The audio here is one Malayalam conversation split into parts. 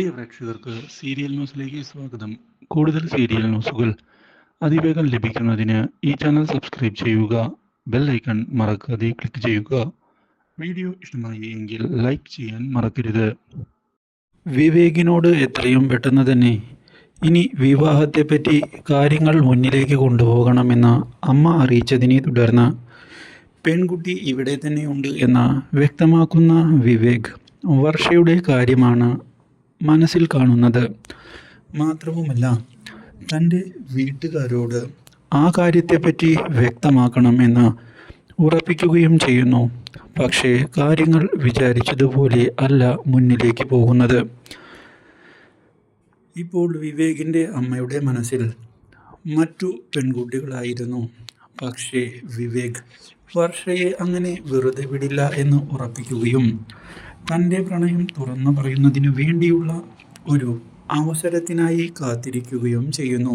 പ്രിയ പ്രേക്ഷകർക്ക് സീരിയൽ ന്യൂസിലേക്ക് സ്വാഗതം. കൂടുതൽ സീരിയൽ ന്യൂസുകൾ അതിവേഗം ലഭിക്കുന്നതിന് ഈ ചാനൽ സബ്സ്ക്രൈബ് ചെയ്യുക ബെൽ ഐക്കൺ മറക്കാതെ ക്ലിക്ക് ചെയ്യുക. വീഡിയോ ഇഷ്ടമായി എങ്കിൽ ലൈക്ക് ചെയ്യാൻ മറക്കരുത്. വിവേകിനോട് എത്രയും പെട്ടെന്ന് തന്നെ ഇനി വിവാഹത്തെപ്പറ്റി കാര്യങ്ങൾ മുന്നിലേക്ക് കൊണ്ടുപോകണമെന്ന് അമ്മ അറിയിച്ചതിനെ തുടർന്ന് പെൺകുട്ടി ഇവിടെ തന്നെയുണ്ട് എന്ന് വ്യക്തമാക്കുന്ന വിവേക് വർഷയുടെ കാര്യമാണ് മനസ്സിൽ കാണുന്നത്. മാത്രവുമല്ല തന്റെ വീട്ടുകാരോട് ആ കാര്യത്തെപ്പറ്റി വ്യക്തമാക്കണമെന്ന് ഉറപ്പിക്കുകയും ചെയ്യുന്നു. പക്ഷേ കാര്യങ്ങൾ വിചാരിച്ചതുപോലെ അല്ല മുന്നിലേക്ക് പോകുന്നത്. ഇപ്പോൾ വിവേകിന്റെ അമ്മയുടെ മനസ്സിൽ മറ്റു പെൺകുട്ടികളായിരുന്നു. പക്ഷേ വിവേക് വർഷയെ അങ്ങനെ വെറുതെ വിടില്ല എന്ന് ഉറപ്പിക്കുകയും തന്റെ പ്രണയം തുറന്നു പറയുന്നതിനു വേണ്ടിയുള്ള ഒരു അവസരത്തിനായി കാത്തിരിക്കുകയും ചെയ്യുന്നു.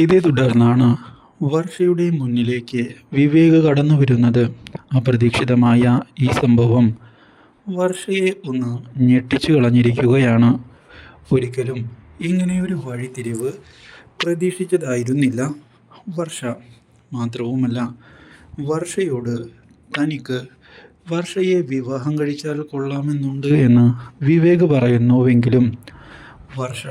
ഇതേ തുടർന്നാണ് വർഷയുടെ മുന്നിലേക്ക് വിവേക് കടന്നു വരുന്നത്. അപ്രതീക്ഷിതമായ ഈ സംഭവം വർഷയെ ഒന്ന് ഞെട്ടിച്ചു കളഞ്ഞിരിക്കുകയാണ്. ഒരിക്കലും ഇങ്ങനെയൊരു വഴിത്തിരിവ് പ്രതീക്ഷിച്ചതായിരുന്നില്ല. വർഷ മാത്രവുമല്ല വർഷയോട് തനിക്ക് വർഷയെ വിവാഹം കഴിച്ചാൽ കൊള്ളാമെന്നുണ്ട് എന്ന് വിവേക് പറയുന്നുവെങ്കിലും വർഷ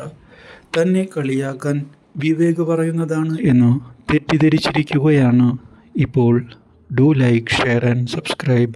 തന്നെ കളിയാക്കാൻ വിവേക് പറയുന്നതാണ് എന്ന് തെറ്റിദ്ധരിച്ചിരിക്കുകയാണ്. ഇപ്പോൾ do like share and subscribe